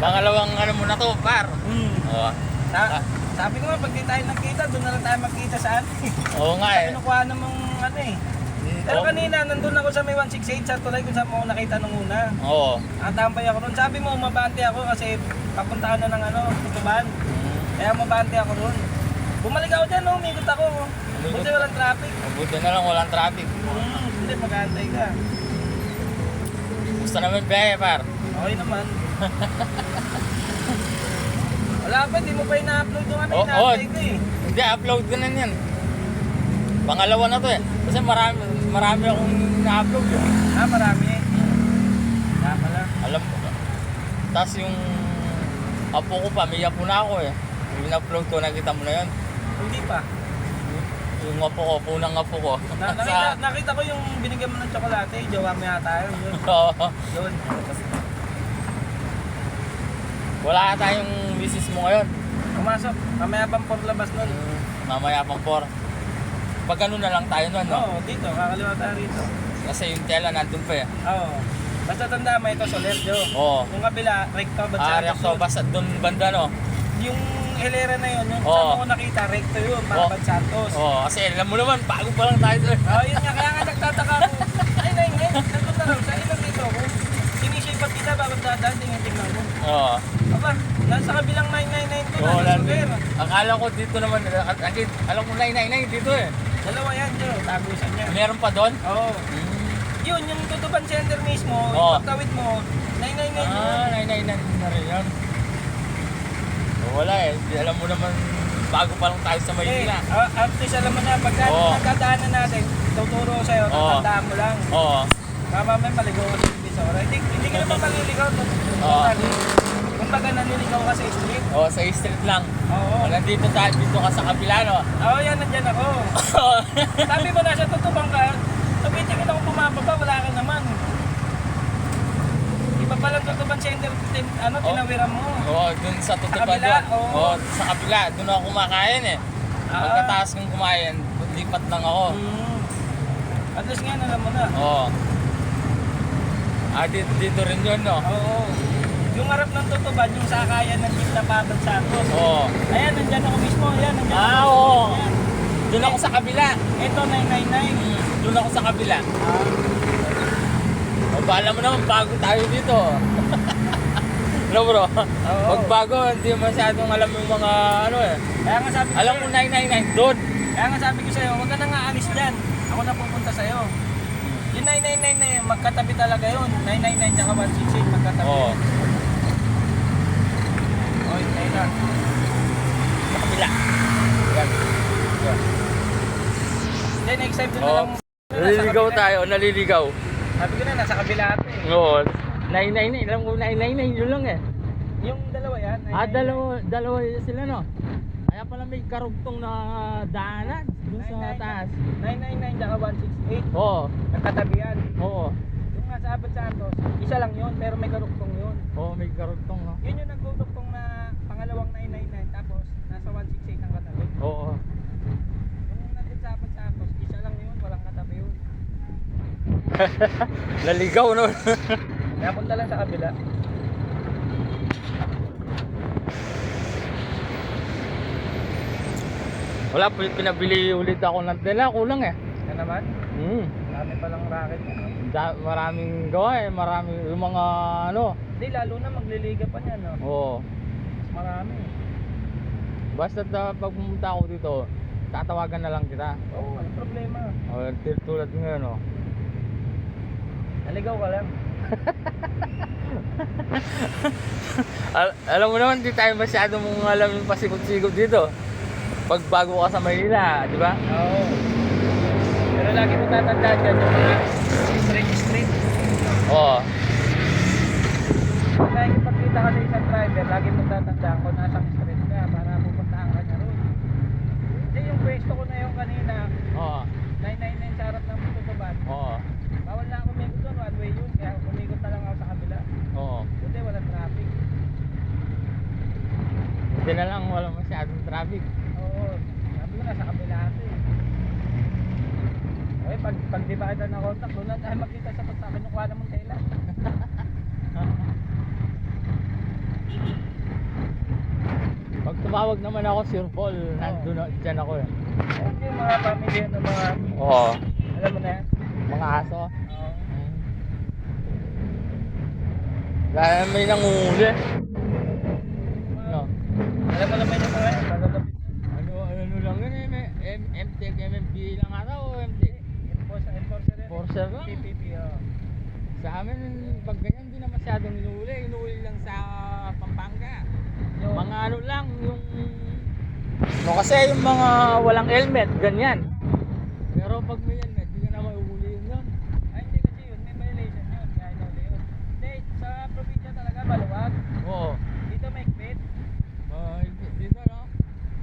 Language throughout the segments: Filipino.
Pangalawang ano mo na to, par. Hmm. Oo. Sa, sabi ko nga, pag di tayo nagkita, doon na lang tayo magkita saan. Oo nga Sa eh. kinukuha namang ano eh. Pero Oo. kanina, nandun ako sa may 168 sa tulay kung saan mo ako nakita nung una. Oo. Nakatampay ako doon. Sabi mo, umabante ako kasi papuntaan na ng ano, tutuban. Kaya umabante ako doon. Bumalik ako dyan, no? umikot ako. Umikot? Buti walang traffic. Mabuti na lang, walang traffic. Hmm, hindi, mag-aantay ka. Gusto naman biyahe, par. Okay naman. Wala pa, di mo pa ina-upload yung ano, inaantay ko eh. Hindi, upload ko na yan. Pangalawa na to eh. Kasi marami, marami akong na-upload eh. Ah, marami. Kaya pala. Alam mo. Tapos yung apo ko pa, may apo na ako eh. Yung upload ko, nakita mo na yun. Hindi pa. Yung apo ko, punang apo ko. Na, nakita, nakita ko yung binigyan mo ng tsokolate, jowa mo yata. Yun. Oo. yun. Wala tayong misis mo ngayon. Pumasok, mamaya pang por labas nun. Mamaya pang por. Pag ano na lang tayo nun, no? Oo, dito, kakaliwa tayo rito. Kasi yung tela nandun pa eh. Oo. Basta tanda mo ito, Solerjo. Oo. Yung kabila, recto, Ah, Batsagas rekto, yun. basta dun banda, no? Yung hilera na yun, yung Oo. saan mo ko nakita, recto yun, Oo. Mabad Santos. Oo, Oo, kasi alam mo naman, bago pa lang tayo doon. yun nga, kaya nga nagtataka ako. Ay, nay, ngay, nandun na raw, sa ilang dito ako. Sinisipat kita, bakit dadaan, tingnan tingnan mo. Oo. Aba, nasa kabilang 999 ko Oo, na, lalo. Soler. Akala ko dito naman, ak- alam ko 999 dito eh. Dalawa yan, Joe, tagusan niya. Meron pa doon? Oo. Yun, yung tutuban center mismo, Oo. yung pagkawit mo, 999 yun. Ah, 999 na rin yun. Oh, wala eh, Di alam mo naman, bago pa lang tayo sa Eh, Maynila. uh, at least alam mo na, pagka Oo. nagkadaanan natin, tuturo ko sa'yo, Oo. tatandaan mo lang. Oo. Mama may maligaw ka sa Bisora. Hindi, hindi ka naman maliligaw. Oo. Kung baga naniligaw ka sa street. Oo, sa street lang. Oo. Nandito tayo, dito ka sa kabila, no? Oo, yan, nandyan ako. Sabi mo nasa tutubang ka, tumitingin ako bumababa, wala ka naman. Iba pa lang tutuban center, tin- ano, Oo. tinawiran mo. Oo, dun sa tutuban kabila? doon. Oo. Oo, sa kabila, dun ako kumakain eh. Ah. Pagkataas kong kumain, lipat lang ako. Hmm. At least ngayon, alam mo na. Oo. Ah, dito, dito rin yun, no? Oo. Yung harap ng tutuban, yung sakayan ng Pabal Santos. Oo. Ayan, nandyan ako mismo. Ayan, nandyan Ah, ako. oo. Ayan. Dun ako sa kabila. Ito, 999. Mm, Dun ako sa kabila. Ah, O, bahala mo naman, bago tayo dito. Ano bro? Oo. Pag bago, hindi masyadong alam yung mga ano eh. kaya nga sabi ko Alam mo sa'yo- 999 doon. Kaya nga sabi ko sa'yo, huwag ka na nga alis dyan. Ako na pupunta sa'yo. Yung 999 na yun, magkatabi talaga yun. 999 tsaka 168, magkatabi. Oo. Na. Sa kabila. Yan. Yan. Then, next time doon na Oo. lang. Naliligaw Nasa tayo, naliligaw. Sabi ko na, nasa kabila ate. Oo. 999, alam ko 999 yun lang eh. Yung dalawa yan. Ah, 999. dalawa, dalawa sila no. Kaya pala may karugtong na daanan dun sa 999. taas. 999 tsaka 168. Oo. Nagkatabi yan. Oo. Yung nga sa Abad Santos, isa lang yun, pero may karuktong yun. Oo, may karugtong no. Yun yung nagtutuktong na pangalawang 999, tapos nasa 168 ang katabi. Oo. Yung nandun sa Abad Santos, isa lang yun, walang katabi yun. Naligaw no. Kaya punta lang sa kabila. Wala, pi- pinabili ulit ako ng tela, kulang eh. Yan naman, Hmm. dami palang racket. Da- maraming gawa eh, marami yung mga ano. Hindi, lalo na magliliga pa niyan, no? Oo. Mas marami. Basta uh, pag pumunta ako dito, tatawagan na lang kita. Oo, walang problema. O, tulad ngayon, oh. Naligaw ka lang. Al- alam mo naman, di tayo masyado mong alam yung pasikot-sikot dito. Pag bago ka sa Maynila, di ba? Oo. Pero lagi mo tatandaan dyan yung mga street street. Oo. Kung nakikipagkita ka sa isang driver, lagi mo tatandaan kung nasang street ka para pupuntahan ka niya roon. Hindi, yung pwesto ko na yung kanina, Oo. 999 sa harap ng tutuban. Oo. Bawal na ako umikot doon, one way yun. Kaya umikot na lang ako sa kabila. Oo. Buti walang traffic. Buti na lang, walang masyadong traffic. Oo, sabi ko na sa kabila ate. Okay, pag, pag di ba kita na contact, doon lang tayo magkita sa pagsakin yung kuha ng tela. tinatawag naman ako Sir Paul. Nandun na, dyan ako eh. Yung mga pamilya ng mga, Oo. alam mo na yan? Mga aso. Oo. Dahil may nangunguli. Alam mo naman yung mga. Ano, ano lang yun eh. MTEC, lang ata o MTEC? Enforcer, enforcer. Enforcer lang. PPP, oo. Sa amin, pag ganyan, hindi na masyadong inuuli. Inuuli lang sa Pampanga. Yung- Mga ano lang, yung... No, kasi yung mga walang helmet, ganyan. Pero pag may helmet, hindi ka na mauuli yun yun. Ay, hindi kasi yun. May violation yun. Kaya huli yun. Hindi, sa probinsya talaga maluwag. Oo. Dito may kpit. Uh, dito, no?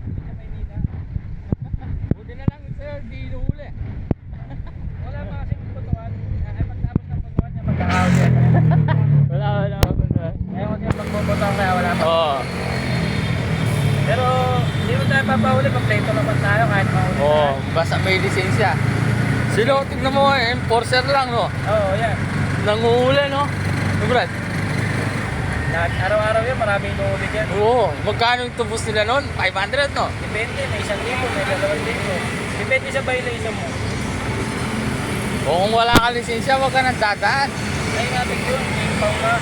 Dito may nila. Buti na lang sir, di inuuli. Wala pa kasing putuan. Ay, pagtapos ng putuan niya, magkakaw yan. Wala, wala, wala. Ngayon, huwag yung magpuputuan kaya wala pa. Oo. Pero, tayo papahuli. Kompleto naman tayo kahit mahuli Oo, tayo. basta may lisensya. Sino, tignan mo, eh, enforcer lang, no? Oo, yan. Nanguhuli, no? Brad? Araw-araw yan, maraming inuuli dyan. Oo, magkano yung tubos nila noon? 500, no? Depende, may isang libo, may dalawang libo. Depende sa violation mo. O kung wala ka lisensya, wag ka nang dadaan. Ay, natin yun, pau ka.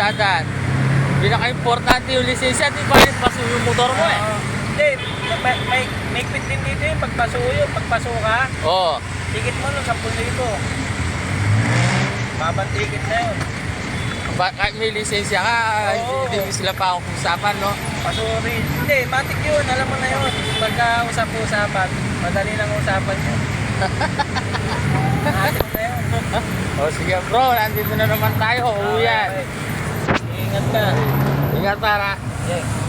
Dadaan. Pinaka-importante yung lisensya, di ba paso yung motor mo eh. Oo. Hindi, may, may, may quit din dito yung pagpaso yun. Pagpaso ka, Oo. ticket mo nun, 10,000 libo. Babang ticket na yun. Ba- kahit may lisensya ka, Oo. hindi mo sila pa usapan, no? Pasuri. Hindi, matik yun. Alam mo na yun. Pagka usap-usapan, madali lang usapan yun. Matik na yun. O sige bro, nandito na naman tayo. Uwi yan. Okay. Ingat ka. Ingat para. Yeah.